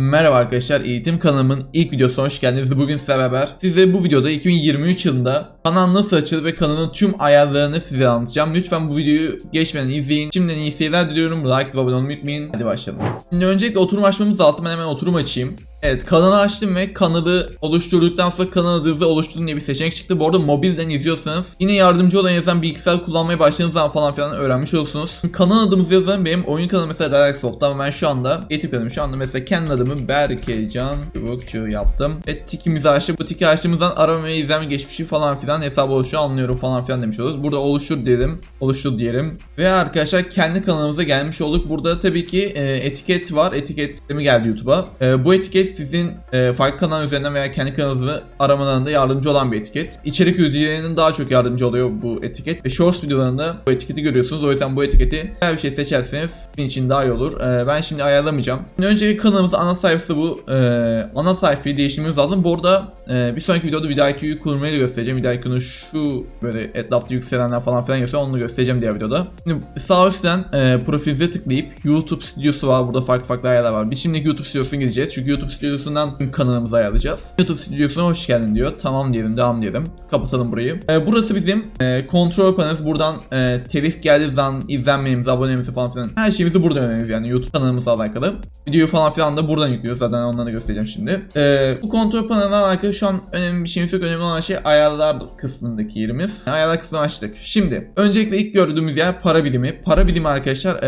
Merhaba arkadaşlar, eğitim kanalımın ilk videosuna hoş geldiniz. Bugün sizlerle beraber size bu videoda 2023 yılında kanal nasıl açılır ve kanalın tüm ayarlarını size anlatacağım. Lütfen bu videoyu geçmeden izleyin. Şimdiden iyi seyirler diliyorum. Like ve abone olmayı unutmayın. Hadi başlayalım. Şimdi öncelikle oturum açmamız lazım. Ben hemen oturum açayım. Evet kanalı açtım ve kanalı oluşturduktan sonra kanal adınızı oluşturun diye bir seçenek çıktı. Bu arada mobilden izliyorsanız yine yardımcı olan yazan bilgisayar kullanmaya başladığınız zaman falan filan öğrenmiş olursunuz. Kanal adımızı yazalım. Benim oyun kanalı mesela Relax Soft'ta ama ben şu anda getirdim. Şu anda mesela kendi adımı Berkecan Çubukçu yaptım. Ve tikimizi açtık. Bu tiki açtığımızdan arama ve izleme geçmişi falan filan hesabı oluşuyor anlıyorum falan filan demiş oluruz. Burada oluştur diyelim. Oluştur diyelim. Ve arkadaşlar kendi kanalımıza gelmiş olduk. Burada tabii ki e, etiket var. Etiket mi geldi YouTube'a. E, bu etiket sizin e, farklı kanal üzerinden veya kendi kanalınızı aramalarında yardımcı olan bir etiket. İçerik üreticilerinin daha çok yardımcı oluyor bu etiket. Ve Shorts videolarında bu etiketi görüyorsunuz. O yüzden bu etiketi her bir şey seçerseniz sizin için daha iyi olur. E, ben şimdi ayarlamayacağım. Şimdi önceki kanalımızın ana sayfası bu. E, ana sayfayı değiştirmemiz lazım. Bu arada e, bir sonraki videoda video IQ'yu kurmayı da göstereceğim. Video IQ'nun şu böyle etrafta yükselenler falan filan yazıyor. Onu göstereceğim diğer videoda. Şimdi sağ üstten e, profilinize tıklayıp YouTube stüdyosu var. Burada farklı farklı ayarlar var. Biz şimdi YouTube stüdyosuna gideceğiz. Çünkü YouTube stüdyosundan tüm kanalımızı ayarlayacağız. YouTube stüdyosuna hoş geldin diyor. Tamam diyelim, devam diyelim. Kapatalım burayı. E, burası bizim e, kontrol panelimiz. Buradan e, telif geldiği zaman izlenmemizi, abonelerimizi falan filan her şeyimizi buradan öğreniyoruz yani YouTube kanalımızla alakalı. Videoyu falan filan da buradan yüklüyoruz. Zaten onları göstereceğim şimdi. E, bu kontrol panelinden alakalı şu an önemli bir şeyimiz yok. Önemli olan şey ayarlar kısmındaki yerimiz. Ayarlar kısmını açtık. Şimdi öncelikle ilk gördüğümüz yer para birimi. Para birimi arkadaşlar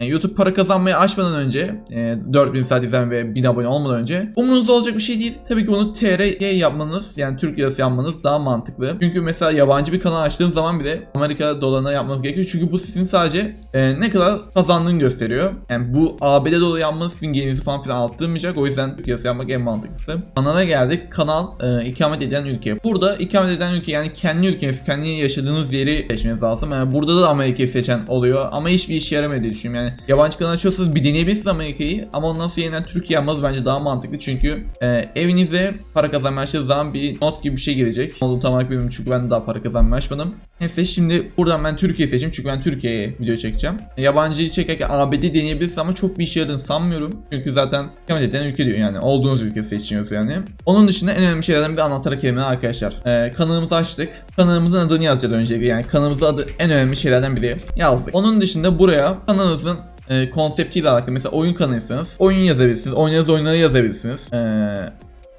e, YouTube para kazanmayı açmadan önce e, 4000 saat izlenme ve 1000 abone olmadan önce umurunuzda olacak bir şey değil. Tabii ki bunu TR yapmanız yani Türk lirası yapmanız daha mantıklı. Çünkü mesela yabancı bir kanal açtığınız zaman bile Amerika dolarına yapmanız gerekiyor. Çünkü bu sizin sadece e, ne kadar kazandığını gösteriyor. Yani bu ABD doları yapmanız sizin gelirinizi falan filan arttırmayacak. O yüzden Türk lirası yapmak en mantıklısı. Kanala geldik. Kanal e, ikamet eden ülke. Burada ikamet eden ülke yani kendi ülkeniz, kendi yaşadığınız yeri seçmeniz lazım. Yani burada da Amerika'yı seçen oluyor ama hiçbir işe yaramıyor diye düşünüyorum. Yani yabancı kanal açıyorsanız bir deneyebilirsiniz Amerika'yı ama ondan sonra yeniden Türkiye yapmanız bence daha mantıklı çünkü e, evinize para kazanmaya açtığınız zaman bir not gibi bir şey gelecek. Onu tam olarak bilmiyorum çünkü ben daha para kazanmaya açmadım. Neyse şimdi buradan ben Türkiye seçeyim çünkü ben Türkiye'ye video çekeceğim. Yabancıyı çekerken ABD deneyebilirsiniz ama çok bir işe yaradığını sanmıyorum. Çünkü zaten ikamet eden ülke diyor yani olduğunuz ülke seçiyoruz yani. Onun dışında en önemli şeylerden bir anahtar kelime arkadaşlar. Ee, kanalımızı açtık. Kanalımızın adını yazacağız öncelikle yani kanalımızın adı en önemli şeylerden biri yazdık. Onun dışında buraya kanalınızın e, konseptiyle alakalı mesela oyun kanalıysanız oyun yazabilirsiniz. Oynadığınız oyunları yazabilirsiniz. Ee,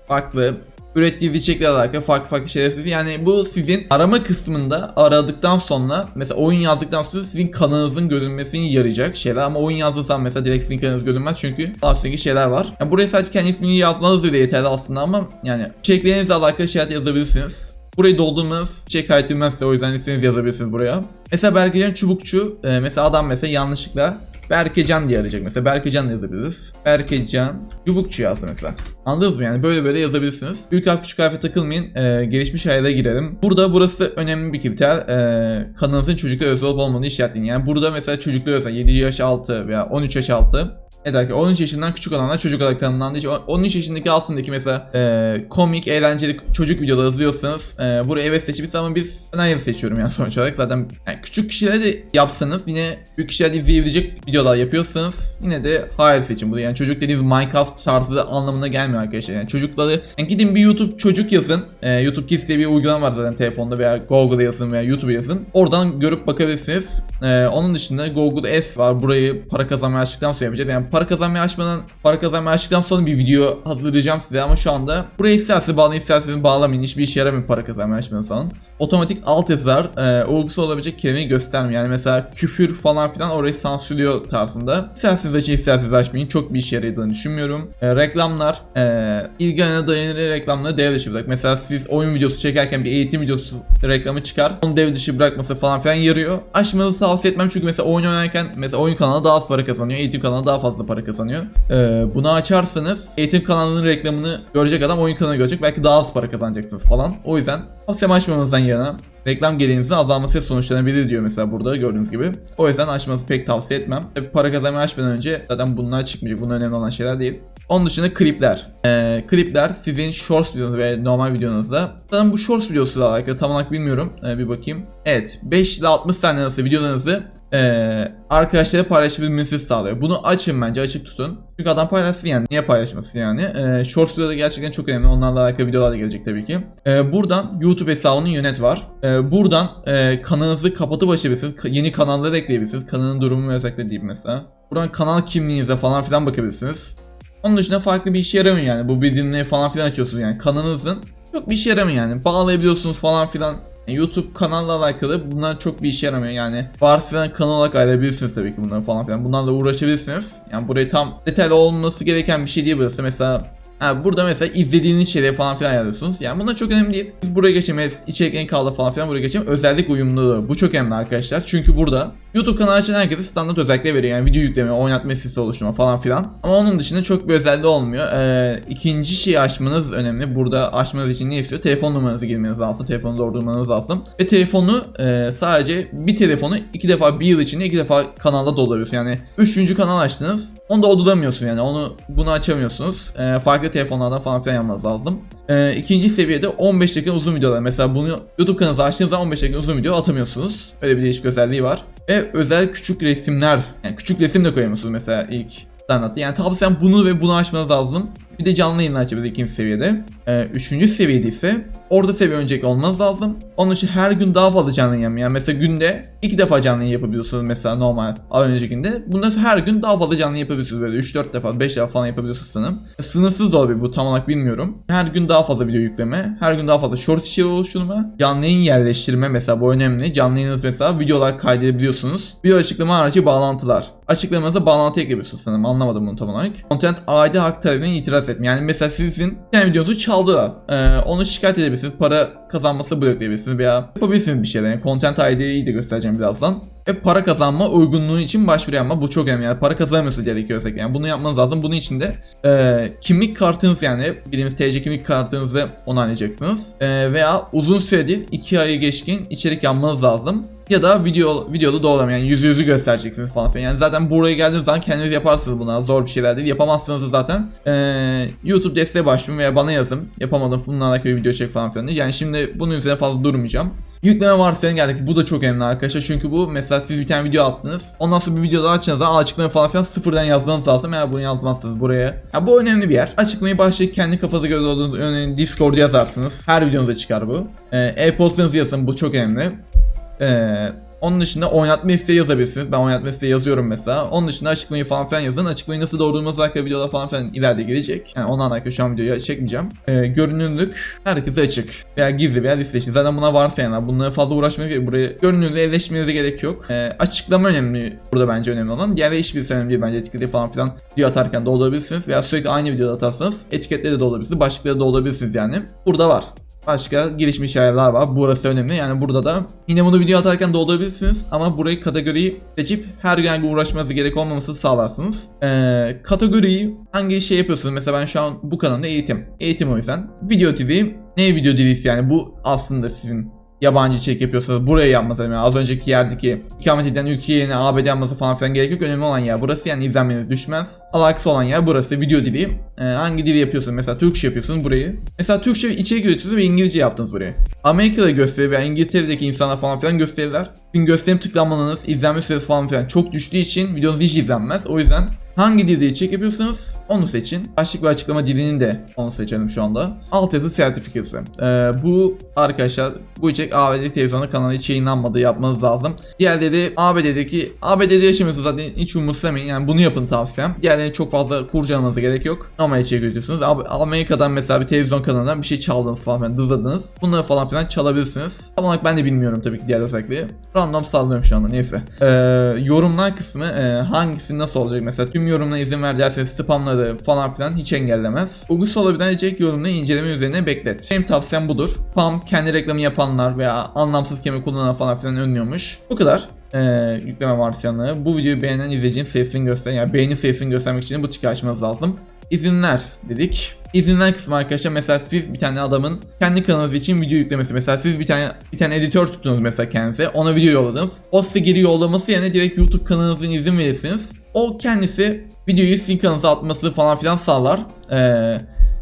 farklı ürettiğiniz içeriklerle alakalı farklı farklı şeyler yapıyorsunuz. Yani bu sizin arama kısmında aradıktan sonra mesela oyun yazdıktan sonra sizin kanalınızın görünmesini yarayacak şeyler ama oyun yazdıysan mesela direkt sizin kanalınız görünmez çünkü altındaki şeyler var. Yani buraya sadece kendi ismini yazmanız bile yeterli aslında ama yani içeriklerinizle alakalı şeyler yazabilirsiniz. Burayı doldurmanız çek kaydetmezse o yüzden isminizi yazabilirsiniz buraya. Mesela Berkecan Çubukçu e, mesela adam mesela yanlışlıkla Berkecan diye arayacak mesela Berkecan yazabiliriz. Berkecan Çubukçu yazdı mesela. Anladınız mı yani böyle böyle yazabilirsiniz. Büyük harf küçük harfe takılmayın. E, gelişmiş ayara girelim. Burada burası önemli bir kriter. E, kanalınızın çocuklar özel olup olmadığını işaretleyin. Yani burada mesela çocuklar özel 7 yaş altı veya 13 yaş altı eder ki 13 yaşından küçük olanlar çocuk olarak tanımlandığı için 13 yaşındaki altındaki mesela e, komik, eğlenceli çocuk videoları izliyorsanız e, buraya evet seçip ama biz hayır seçiyorum yani sonuç olarak. Zaten yani küçük kişilere de yapsanız yine büyük kişiler de izleyebilecek videolar yapıyorsanız yine de hayır seçin bunu. Yani çocuk dediğimiz Minecraft tarzı anlamına gelmiyor arkadaşlar. Yani çocukları yani gidin bir YouTube çocuk yazın. E, YouTube Kids diye bir uygulama var zaten telefonda veya Google'a yazın veya YouTube'a yazın. Oradan görüp bakabilirsiniz. E, onun dışında Google S var. Burayı para kazanmaya açtıktan sonra yapacağız. Yani para kazanmaya açmadan para kazanmaya açtıktan sonra bir video hazırlayacağım size ama şu anda burayı isterseniz bağlayın isterseniz bağlamayın hiçbir işe yaramıyor para kazanmaya açmadan falan. Otomatik alt yazılar e, olgusu olabilecek kelimeyi göstermiyor. Yani mesela küfür falan filan orayı sansürlüyor tarzında. İsterseniz açın isterseniz açmayın. Çok bir işe yaradığını düşünmüyorum. E, reklamlar e, ilgi alanına dayanır reklamları devre dışı bırak. Mesela siz oyun videosu çekerken bir eğitim videosu reklamı çıkar. Onu devre dışı bırakması falan filan yarıyor. Açmanızı tavsiye etmem çünkü mesela oyun oynarken mesela oyun kanalı daha az para kazanıyor. Eğitim kanalı daha fazla para kazanıyor. E, bunu açarsanız eğitim kanalının reklamını görecek adam oyun kanalı görecek. Belki daha az para kazanacaksınız falan. O yüzden tavsiyem açmamanızdan yana reklam gereğinizin azalması sonuçlanabilir diyor mesela burada gördüğünüz gibi. O yüzden açmanızı pek tavsiye etmem. Tabii para kazanmayı açmadan önce zaten bunlar çıkmayacak. Bunlar önemli olan şeyler değil. Onun dışında klipler. Ee, klipler sizin shorts videonuz ve normal videonuzda. Zaten bu shorts videosuyla alakalı tam olarak bilmiyorum. Ee, bir bakayım. Evet 5 ile 60 saniye arası videolarınızı e, arkadaşlara paylaşabilmenizi sağlıyor. Bunu açın bence açık tutun. Çünkü adam paylaşsın yani. Niye paylaşmasın yani? E, Shorts videoda gerçekten çok önemli. Onlarla alakalı videolar da gelecek tabii ki. E, buradan YouTube hesabını yönet var. E, buradan e, kanalınızı kapatıp açabilirsiniz. Yeni kanalları ekleyebilirsiniz. Kanalın durumu özellikle deyip mesela. Buradan kanal kimliğinize falan filan bakabilirsiniz. Onun dışında farklı bir işe yaramıyor yani. Bu bildirimleri falan filan açıyorsunuz yani. Kanalınızın çok bir işe yaramıyor yani. Bağlayabiliyorsunuz falan filan. YouTube kanalla alakalı bunlar çok bir işe yaramıyor yani. Varsa kanal olarak ayırabilirsiniz tabii ki bunları falan filan. Bunlarla uğraşabilirsiniz. Yani burayı tam detaylı olması gereken bir şey değil burası. Mesela Ha, burada mesela izlediğiniz şeyleri falan filan yazıyorsunuz. Yani bunlar çok önemli değil. Biz buraya geçemeyiz. İçeriklerin kaldı falan filan buraya geçelim. Özellik uyumluluğu. Bu çok önemli arkadaşlar. Çünkü burada YouTube kanalı açan herkese standart özellikler veriyor. Yani video yükleme, oynatma sitesi oluşturma falan filan. Ama onun dışında çok bir özelliği olmuyor. Ee, ikinci şeyi açmanız önemli. Burada açmanız için ne istiyor? Telefon numaranızı girmeniz lazım. Telefonu doldurmanız lazım. Ve telefonu e, sadece bir telefonu iki defa bir yıl içinde iki defa kanalda dolduruyorsun. Yani üçüncü kanal açtınız. Onu dolduramıyorsun yani. Onu bunu açamıyorsunuz. E, farklı telefonlardan falan filan yapmanız lazım. E, ikinci seviyede 15 dakika uzun videolar. Mesela bunu YouTube kanalınızı açtığınız zaman 15 dakika uzun video atamıyorsunuz. Öyle bir değişik özelliği var. Ve özel küçük resimler. Yani küçük resim de koyamıyorsunuz mesela ilk standartta. Yani tavsiyem bunu ve bunu açmanız lazım. Bir de canlı yayın açabiliriz ikinci seviyede. Ee, üçüncü seviyede ise orada seviye öncelikli olmanız lazım. Onun için her gün daha fazla canlı yayın yani mesela günde iki defa canlı yayın yapabiliyorsunuz mesela normal az önceki günde. Bunda her gün daha fazla canlı yapabiliyorsunuz böyle 3-4 defa 5 defa falan yapabiliyorsunuz sanırım. Sınırsız da olabilir bu tam olarak bilmiyorum. Her gün daha fazla video yükleme, her gün daha fazla short içeriği oluşturma, canlı yayın yerleştirme mesela bu önemli. Canlı yayınınız mesela videolar kaydedebiliyorsunuz. Video açıklama harici bağlantılar. Açıklamanıza bağlantı ekleyebiliyorsunuz sanırım anlamadım bunu tam olarak. Content ID hak talebine itiraz etme. Yani mesela sizin tane videonuzu çaldılar. Ee, onu şikayet edebilirsiniz. Para kazanması bloklayabilirsiniz veya yapabilirsiniz bir şeyler. Yani content ID'yi de göstereceğim birazdan. Ve para kazanma uygunluğu için başvuru yapma. Bu çok önemli. Yani para kazanmıyorsa gerekiyorsa yani bunu yapmanız lazım. Bunun için de e, kimlik kartınız yani bildiğimiz TC kimlik kartınızı onaylayacaksınız. E, veya uzun süredir 2 ayı geçkin içerik yapmanız lazım. Ya da video videoda doğrulama yani yüzü yüzü göstereceksiniz falan filan. Yani zaten buraya geldiğiniz zaman kendiniz yaparsınız bunlar. Zor bir şeyler değil. Yapamazsınız zaten. Ee, YouTube desteğe başvurun veya bana yazın. Yapamadım bununla alakalı video çek falan filan. Yani şimdi bunun üzerine fazla durmayacağım. Yükleme varsayalım geldik. Bu da çok önemli arkadaşlar. Çünkü bu mesela siz bir tane video attınız. Ondan sonra bir video daha açtığınız zaman açıklama falan filan sıfırdan yazmanız lazım. Eğer bunu yazmazsınız buraya. Ya bu önemli bir yer. Açıklamayı başlayıp kendi kafanıza göre olduğunuz örneğin Discord'da yazarsınız. Her videonuza çıkar bu. Ee, E-postanızı yazın. Bu çok önemli. Ee, onun dışında oynatma isteği yazabilirsiniz. Ben oynatma isteği yazıyorum mesela. Onun dışında açıklamayı falan filan yazın. Açıklamayı nasıl doldurmanız hakkında videolar falan filan ileride gelecek. Yani ondan alakalı şu an videoyu çekmeyeceğim. Ee, görünürlük herkese açık. Veya gizli veya listeleşin. Zaten buna varsayanlar. Bunlara fazla uğraşmaya gerek Buraya görünürlüğe eleştirmenize gerek yok. Ee, açıklama önemli. Burada bence önemli olan. Diğer hiçbir önemli değil bence. Etiketi falan filan video atarken doldurabilirsiniz. Veya sürekli aynı videoda atarsanız etiketleri de doldurabilirsiniz. Başlıkları da doldurabilirsiniz yani. Burada var. Başka gelişmiş yerler var. Burası önemli. Yani burada da yine bunu video atarken doldurabilirsiniz ama burayı kategoriyi seçip her gün uğraşmanızı gerek olmaması sağlarsınız. Ee, kategoriyi hangi şey yapıyorsunuz? Mesela ben şu an bu kanalda eğitim. Eğitim o yüzden. Video TV. Ne video dizisi yani? Bu aslında sizin yabancı içerik yapıyorsanız buraya yapmanız yani az önceki yerdeki ikamet eden ülkeye yeni ABD yapması falan filan gerek yok. Önemli olan yer burası yani izlenmeniz düşmez. Alakası olan yer burası video dili. Ee, hangi dili yapıyorsunuz? Mesela Türkçe yapıyorsunuz burayı. Mesela Türkçe içerik üretiyorsunuz ve İngilizce yaptınız burayı. Amerika'da gösteri veya İngiltere'deki insanlar falan filan gösterirler. Sizin gösterim tıklanmanız, izlenme süresi falan filan çok düştüğü için videonuz hiç izlenmez. O yüzden Hangi içerik yapıyorsanız onu seçin. Başlık ve açıklama dilini de onu seçelim şu anda. Altyazı sertifikası. Ee, bu arkadaşlar bu içerik ABD televizyonu kanalı hiç yayınlanmadığı yapmanız lazım. Diğerleri ABD'deki ABD'de yaşamıyorsunuz zaten hiç umursamayın. Yani bunu yapın tavsiyem. Diğerlerini çok fazla kurcalamanıza gerek yok. Ama içerik üretiyorsunuz. Amerika'dan mesela bir televizyon kanalından bir şey çaldınız falan filan dızladınız. Bunları falan filan çalabilirsiniz. Tam olarak ben de bilmiyorum tabii ki diğer özellikleri. Random sallıyorum şu anda neyse. Ee, yorumlar kısmı e, hangisi nasıl olacak mesela tüm yorumuna izin ver derseniz spamları falan filan hiç engellemez. Uygunsuz olabilen içerik yorumunu inceleme üzerine beklet. Benim tavsiyem budur. Spam kendi reklamı yapanlar veya anlamsız kelime kullanan falan filan önlüyormuş. Bu kadar. Ee, yükleme varsayanları. Bu videoyu beğenen izleyicinin sayısını göster. Yani beğeni sayısını göstermek için bu tiki açmanız lazım. İzinler dedik. İzinler kısmı arkadaşlar mesela siz bir tane adamın kendi kanalınız için video yüklemesi. Mesela siz bir tane bir tane editör tuttunuz mesela kendinize. Ona video yolladınız. O size geri yollaması yerine direkt YouTube kanalınızın izin verirsiniz. O kendisi videoyu sizin kanalınıza atması falan filan sağlar. Ee,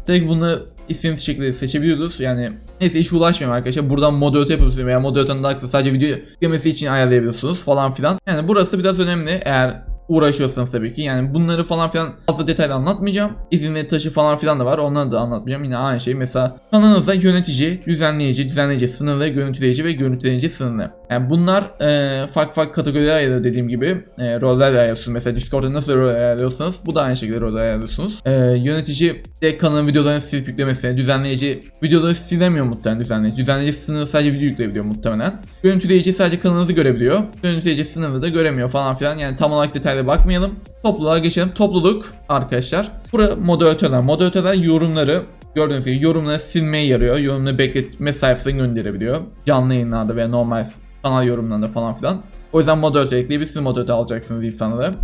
Tek bunu istediğiniz şekilde seçebiliyoruz. Yani neyse hiç ulaşmayayım arkadaşlar. Buradan moderatör yapabilirsiniz veya moderatörün daha kısa sadece video yüklemesi için ayarlayabiliyorsunuz falan filan. Yani burası biraz önemli eğer uğraşıyorsanız tabii ki. Yani bunları falan filan fazla detaylı anlatmayacağım. İzinli taşı falan filan da var. Onları da anlatmayacağım. Yine aynı şey. Mesela kanalınızda yönetici, düzenleyici, düzenleyici sınırlı, görüntüleyici ve görüntüleyici sınırlı. Yani bunlar e, farklı farklı kategoriler ayırıyor dediğim gibi. E, roller ayarlıyorsunuz. Mesela Discord'da nasıl rol ayarlıyorsanız bu da aynı şekilde rol ayarlıyorsunuz. E, yönetici de kanalın videolarını silip yüklemesine, düzenleyici videoları silemiyor muhtemelen düzenleyici. Düzenleyici sınırlı sadece video yükleyebiliyor muhtemelen. Görüntüleyici sadece kanalınızı görebiliyor. Görüntüleyici sınırlı da göremiyor falan filan. Yani tam olarak detaylı bakmayalım. Topluluğa geçelim. Topluluk arkadaşlar. Bura moderatörler. Moderatörler yorumları Gördüğünüz gibi yorumları silmeye yarıyor. Yorumları bekletme sayfasına gönderebiliyor. Canlı yayınlarda veya normal kanal yorumlarında falan filan. O yüzden moderatör ekleyip siz moderatör alacaksınız insanları.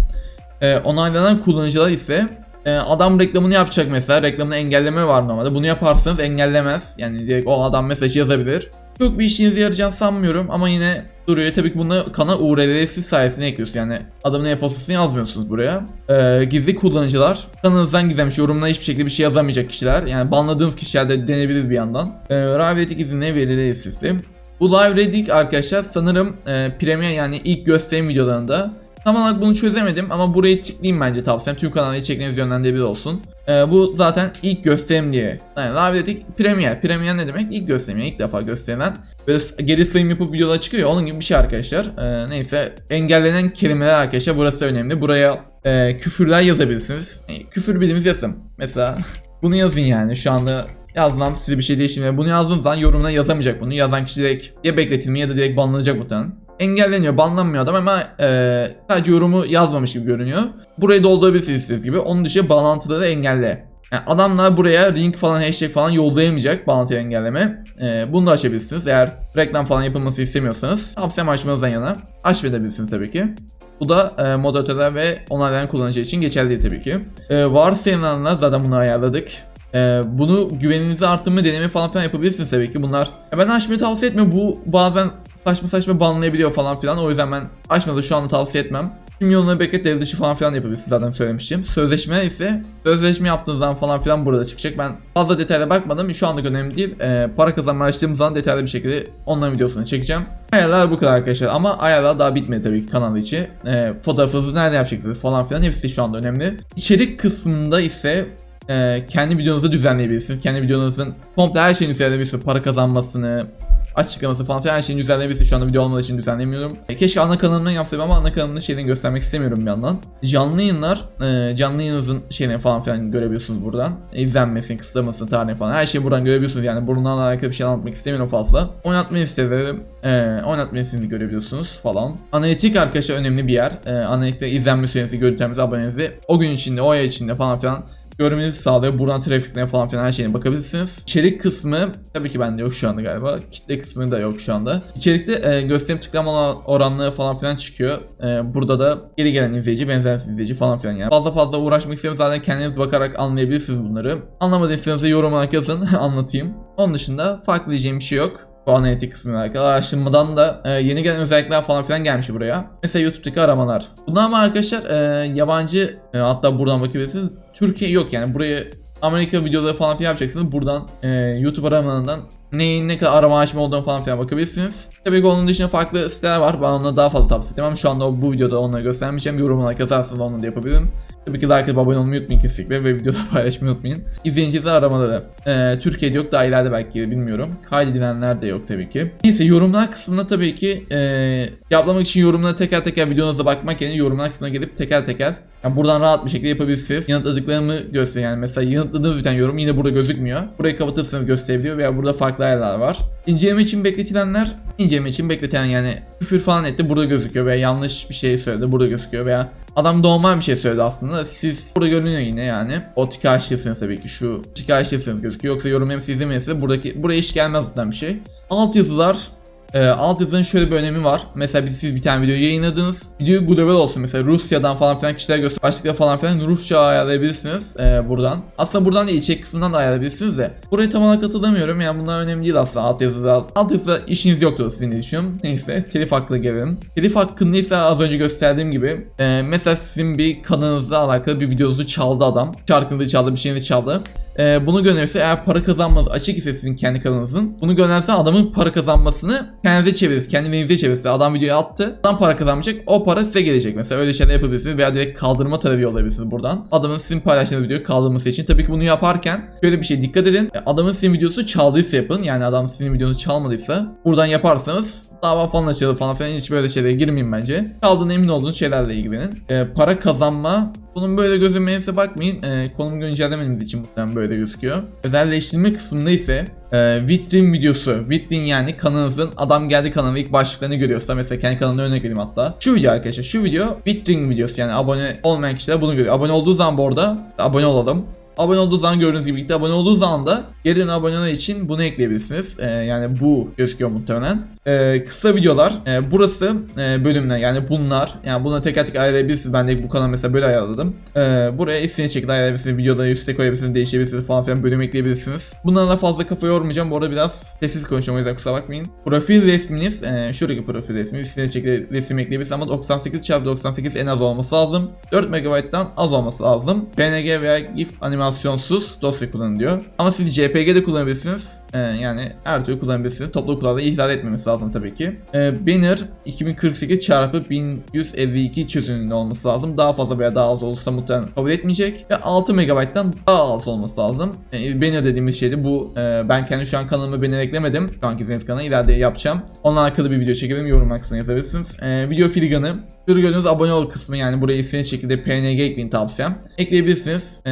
Ee, onaylanan kullanıcılar ise e, adam reklamını yapacak mesela. Reklamını engelleme var normalde. Bunu yaparsanız engellemez. Yani direkt o adam mesaj yazabilir. Çok bir işinize yarayacağını sanmıyorum ama yine duruyor. Tabii ki bunu kanal URL'si sayesinde ekliyorsunuz. Yani adamın e-postasını yazmıyorsunuz buraya. Ee, gizli kullanıcılar. Kanalınızdan gizlemiş yorumuna hiçbir şekilde bir şey yazamayacak kişiler. Yani banladığınız kişiler de denebilir bir yandan. Ee, Ravetik izinli verileri listesi. Bu Live Reddit arkadaşlar sanırım e, Premier yani ilk gösterim videolarında Tam olarak bunu çözemedim ama burayı tıklayayım bence tavsiyem. Tüm kanalı çekmeniz yönlendirebilir olsun. Ee, bu zaten ilk gösterim diye. Yani live dedik Premier. Premier ne demek? İlk gösterim yani ilk defa gösterilen. Böyle geri sayım yapıp videolar çıkıyor onun gibi bir şey arkadaşlar. Ee, neyse engellenen kelimeler arkadaşlar burası önemli. Buraya e, küfürler yazabilirsiniz. E, küfür bildiğimiz yazın. Mesela bunu yazın yani şu anda yazmam size bir şey değiştirmiyor. Bunu yazdığınız zaman yorumuna yazamayacak bunu. Yazan kişi direkt ya bekletilmiyor ya da direkt banlanacak muhtemelen engelleniyor, banlanmıyor adam ama e, sadece yorumu yazmamış gibi görünüyor. Burayı doldurabilirsiniz istediğiniz gibi. Onun dışında bağlantıları engelle. Yani adamlar buraya link falan hashtag falan yollayamayacak bağlantıyı engelleme. E, bunu da açabilirsiniz. Eğer reklam falan yapılması istemiyorsanız tavsiyem açmanızdan yana açmayabilirsiniz tabii ki. Bu da e, moderatörler ve onaylayan kullanıcı için geçerli tabii ki. E, varsayılanlar zaten bunu ayarladık. Ee, bunu güveninizi arttırma deneme falan filan yapabilirsiniz tabii ki bunlar. Ya ben açmayı tavsiye etmiyorum. Bu bazen saçma saçma banlayabiliyor falan filan. O yüzden ben açmadı şu anda tavsiye etmem. Yolunu beklet devre dışı falan filan yapabilirsiniz zaten söylemiştim. Sözleşme ise sözleşme yaptığınız zaman falan filan burada çıkacak. Ben fazla detayla bakmadım. Şu anda önemli değil. Ee, para kazanma açtığım zaman detaylı bir şekilde onların videosunu çekeceğim. Ayarlar bu kadar arkadaşlar ama ayarlar daha bitmedi tabii ki kanal içi. Ee, fotoğrafınızı nerede yapacaksınız falan filan hepsi şu anda önemli. İçerik kısmında ise e, kendi videonuzu düzenleyebilirsiniz. Kendi videonuzun komple her şeyini düzenleyebilirsiniz. Para kazanmasını, açıklaması falan filan her şeyin düzenleyebilirsiniz. Şu anda video olmadığı için düzenlemiyorum. E, keşke ana kanalımdan yapsaydım ama ana kanalımın şeyini göstermek istemiyorum bir yandan. Canlı yayınlar, e, canlı yayınınızın şeyini falan filan görebiliyorsunuz buradan. İzlenmesini, kısıtlamasını, tarihini falan her şeyi buradan görebiliyorsunuz. Yani bununla alakalı bir şey anlatmak istemiyorum fazla. Oynatma listeleri, e, oynatma listenizi görebiliyorsunuz falan. Analitik arkadaşlar önemli bir yer. E, analitikte izlenme sürenizi, görüntülerinizi, abonenizi o gün içinde, o ay içinde falan filan görmenizi sağlıyor. Buradan trafiklerine falan filan her şeyine bakabilirsiniz. İçerik kısmı tabii ki bende yok şu anda galiba. Kitle kısmı da yok şu anda. İçerikte e, gösterim tıklama oranları falan filan çıkıyor. E, burada da geri gelen izleyici, benzersiz izleyici falan filan yani. Fazla fazla uğraşmak istiyorum zaten kendiniz bakarak anlayabilirsiniz bunları. Anlamadıysanız yorum olarak yazın anlatayım. Onun dışında farklı diyeceğim bir şey yok. Bu analitik kısmıyla alakalı araştırmadan da e, yeni gelen özellikler falan filan gelmiş buraya. Mesela YouTube'daki aramalar. Bunlar ama arkadaşlar e, yabancı e, hatta buradan bakabilirsiniz. Türkiye yok yani buraya Amerika videoları falan filan yapacaksınız. Buradan e, YouTube aramalarından neyin ne kadar arama açma olduğunu falan filan bakabilirsiniz. Tabii ki onun dışında farklı siteler var. Ben onları daha fazla tavsiye ama şu anda bu videoda onları göstermeyeceğim. Yorum olarak yazarsanız onu da yapabilirim. Tabii ki like atıp abone olmayı unutmayın kesinlikle ve videoda paylaşmayı unutmayın. İzleyicinizi aramaları. Ee, Türkiye'de yok daha ileride belki bilmiyorum. Kaydedilenler de yok tabii ki. Neyse yorumlar kısmında tabii ki e, cevaplamak için yorumlara teker teker videonuza bakmak yerine yorumlar kısmına gelip teker teker yani buradan rahat bir şekilde yapabilirsiniz. Yanıtladıklarımı gösteriyor yani mesela yanıtladığınız bir tane yorum yine burada gözükmüyor. Burayı kapatırsanız gösterebiliyor veya burada farklı ayarlar var. İnceleme için bekletilenler inceleme için bekletilen yani küfür falan etti burada gözüküyor veya yanlış bir şey söyledi burada gözüküyor veya adam normal bir şey söyledi aslında. Siz burada görünüyor yine yani. O açtıysanız tabii ki. Şu açtıysanız gözüküyor. Yoksa yorum hem siz buradaki buraya iş gelmez buradan bir şey. Alt yazılar e, alt yazının şöyle bir önemi var. Mesela biz siz bir tane video yayınladınız. Video global olsun mesela Rusya'dan falan filan kişiler göster başlıkla falan filan Rusça ayarlayabilirsiniz e, buradan. Aslında buradan değil içerik kısmından da ayarlayabilirsiniz de. Buraya tam olarak katılamıyorum yani bunlar önemli değil aslında alt yazıda. Alt yazıda işiniz yoktur sizin diye düşünüyorum. Neyse telif hakkı gelelim. Telif hakkında ise az önce gösterdiğim gibi e, mesela sizin bir kanalınızla alakalı bir videonuzu çaldı adam. Şarkınızı çaldı bir şeyinizi çaldı. E, bunu gönderirse eğer para kazanmanız açık ise sizin kendi kanalınızın bunu gönderse adamın para kazanmasını kendinize çevirir. Kendi elinize çevirirse adam videoyu attı. Adam para kazanmayacak. O para size gelecek. Mesela öyle şeyler yapabilirsiniz veya direkt kaldırma talebi yollayabilirsiniz buradan. Adamın sizin paylaştığınız videoyu kaldırması için. Tabii ki bunu yaparken şöyle bir şey dikkat edin. Adamın sizin videosu çaldıysa yapın. Yani adam sizin videonuzu çalmadıysa buradan yaparsanız dava falan açılır falan filan hiç böyle şeylere girmeyin bence. Kaldığına emin olduğunuz şeylerle ilgilenin. E, para kazanma bunun böyle gözükmenize bakmayın. E, konum güncellemeniz için muhtemelen böyle gözüküyor. Özelleştirme kısmında ise e, vitrin videosu. Vitrin yani kanalınızın adam geldi kanalına ilk başlıklarını görüyorsa mesela kendi kanalına örnek vereyim hatta. Şu video arkadaşlar şu video vitrin videosu yani abone olmayan kişiler bunu görüyor. Abone olduğu zaman bu arada abone olalım. Abone olduğu zaman gördüğünüz gibi gitti. Abone olduğu zaman da geri aboneler için bunu ekleyebilirsiniz. Ee, yani bu gözüküyor muhtemelen. Ee, kısa videolar. Ee, burası e, bölümler yani bunlar. Yani bunu teker teker ayarlayabilirsiniz. Ben de bu kanal mesela böyle ayarladım. Ee, buraya istediğiniz şekilde ayarlayabilirsiniz. Videoları üste koyabilirsiniz, değişebilirsiniz falan filan bölüm ekleyebilirsiniz. Bunlarla fazla kafa yormayacağım. Bu arada biraz sessiz konuşuyorum o yüzden kusura bakmayın. Profil resminiz, e, şuradaki profil resmi. İstediğiniz şekilde resim ekleyebilirsiniz ama 98 x 98 en az olması lazım. 4 MB'dan az olması lazım. PNG veya GIF animasyonsuz dosya kullanın diyor. Ama siz JPG de kullanabilirsiniz. Ee, yani her türlü kullanabilirsiniz. Toplu kuralda ihlal etmemesi lazım tabii ki. Ee, banner 2048 çarpı 1152 çözünürlüğünde olması lazım. Daha fazla veya daha az olursa muhtemelen kabul etmeyecek. Ve 6 MB'dan daha az olması lazım. Ee, banner dediğimiz şeydi bu. Ee, ben kendi şu an kanalıma banner eklemedim. Şu anki izlediğiniz kanala ileride yapacağım. Onunla alakalı bir video çekelim. Yorum kısmına yazabilirsiniz. Ee, video filiganı. Şurada gördüğünüz abone ol kısmı yani buraya istediğiniz şekilde PNG ekleyin tavsiyem. Ekleyebilirsiniz. Ee,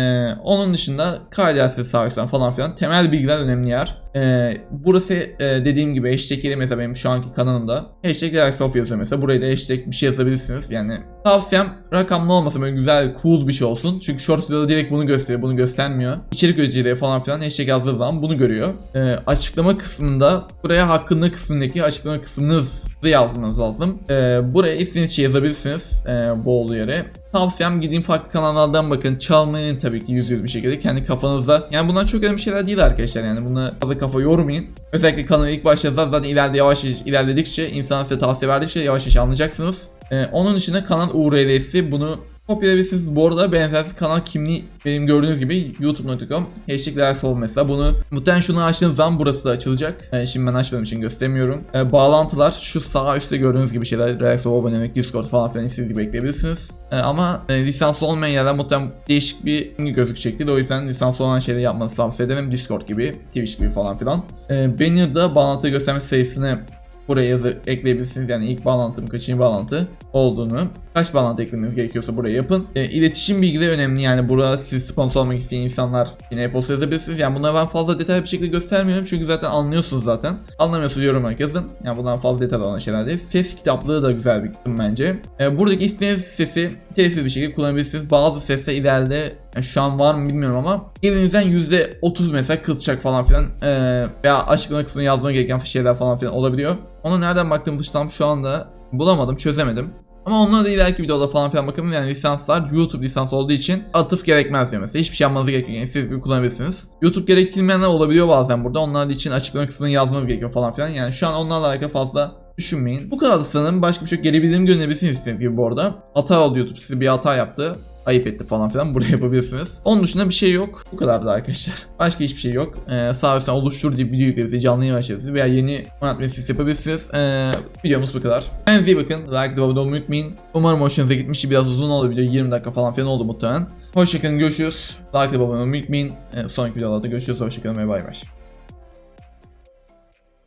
onun dışında KDS sağlıktan falan filan temel bilgiler önemli yer. Ee, burası e, dediğim gibi hashtag mesela benim şu anki kanalımda. Hashtag Relaxoff yazıyor mesela. Buraya da hashtag bir şey yazabilirsiniz. Yani tavsiyem rakamlı olmasa böyle güzel cool bir şey olsun çünkü short videoda direkt bunu gösteriyor bunu göstermiyor içerik üreticiliği falan filan hashtag yazdığı zaman bunu görüyor ee, açıklama kısmında buraya hakkında kısmındaki açıklama kısmınızı yazmanız lazım ee, buraya istediğiniz şey yazabilirsiniz ee, bu olduğu yere Tavsiyem gidin farklı kanallardan bakın. Çalmayın tabii ki yüz yüz bir şekilde kendi kafanızda. Yani bunlar çok önemli şeyler değil arkadaşlar yani buna fazla kafa yormayın. Özellikle kanalı ilk başladığınızda zaten ileride yavaş yavaş ilerledikçe insan size tavsiye verdikçe yavaş yavaş anlayacaksınız. Ee, onun dışında kanal URL'si bunu kopyalayabilirsiniz. Bu arada benzersiz kanal kimliği benim gördüğünüz gibi youtube.com hashtagler sol mesela bunu muhtemelen şunu açtığınız zaman burası da açılacak. Ee, şimdi ben açmadığım için göstermiyorum. Ee, bağlantılar şu sağ üstte gördüğünüz gibi şeyler React abonelik, Discord falan filan istediğiniz gibi ekleyebilirsiniz. Ee, ama e, lisanslı olmayan yerler muhtemelen değişik bir rengi gözükecektir. O yüzden lisanslı olan şeyleri yapmanızı tavsiye ederim. Discord gibi, Twitch gibi falan filan. Ee, Banner'da bağlantı gösterme sayısını buraya yazı ekleyebilirsiniz. Yani ilk bağlantım kaçıncı bağlantı olduğunu, kaç bağlantı eklemeniz gerekiyorsa buraya yapın. E, iletişim bilgileri önemli. Yani burada siz sponsor olmak isteyen insanlar yine e-posta yazabilirsiniz. Yani bunları ben fazla detaylı bir şekilde göstermiyorum. Çünkü zaten anlıyorsunuz zaten. Anlamıyorsunuz yoruma yazın. Yani bundan fazla detaylı olan şeyler değil. Ses kitaplığı da güzel bir kısım bence. E, buradaki istediğiniz sesi telifsiz bir şekilde kullanabilirsiniz. Bazı sesler ileride yani şu an var mı bilmiyorum ama elinizden %30 mesela kısacak falan filan e, veya açıklama kısmına yazmaya gereken şeyler falan filan olabiliyor. Ona nereden baktığımızı tam şu anda bulamadım, çözemedim. Ama onlara da ileriki videoda falan filan bakın yani lisanslar YouTube lisans olduğu için atıf gerekmez diyor mesela. Hiçbir şey yapmanız gerekiyor yani siz kullanabilirsiniz. YouTube gerektirmeyenler olabiliyor bazen burada. Onlar için açıklama kısmını yazmanız gerekiyor falan filan. Yani şu an onlarla alakalı fazla düşünmeyin. Bu kadar sanırım başka bir şey. Geri bildirim gönderebilirsiniz istediğiniz gibi bu arada. Hata oldu YouTube size bir hata yaptı ayıp etti falan filan buraya yapabilirsiniz. Onun dışında bir şey yok. Bu kadar da arkadaşlar. Başka hiçbir şey yok. Ee, sağ üstten oluştur diye video yükleriz, canlı yayın açarız veya yeni manat siz yapabilirsiniz. Ee, videomuz bu kadar. Kendinize iyi bakın. Like ve abone unutmayın. Umarım hoşunuza gitmişti. Biraz uzun oldu video. 20 dakika falan filan oldu muhtemelen. Hoşçakalın görüşürüz. Like ve abone olmayı unutmayın. Ee, sonraki videolarda görüşürüz. Hoşçakalın ve bay bay.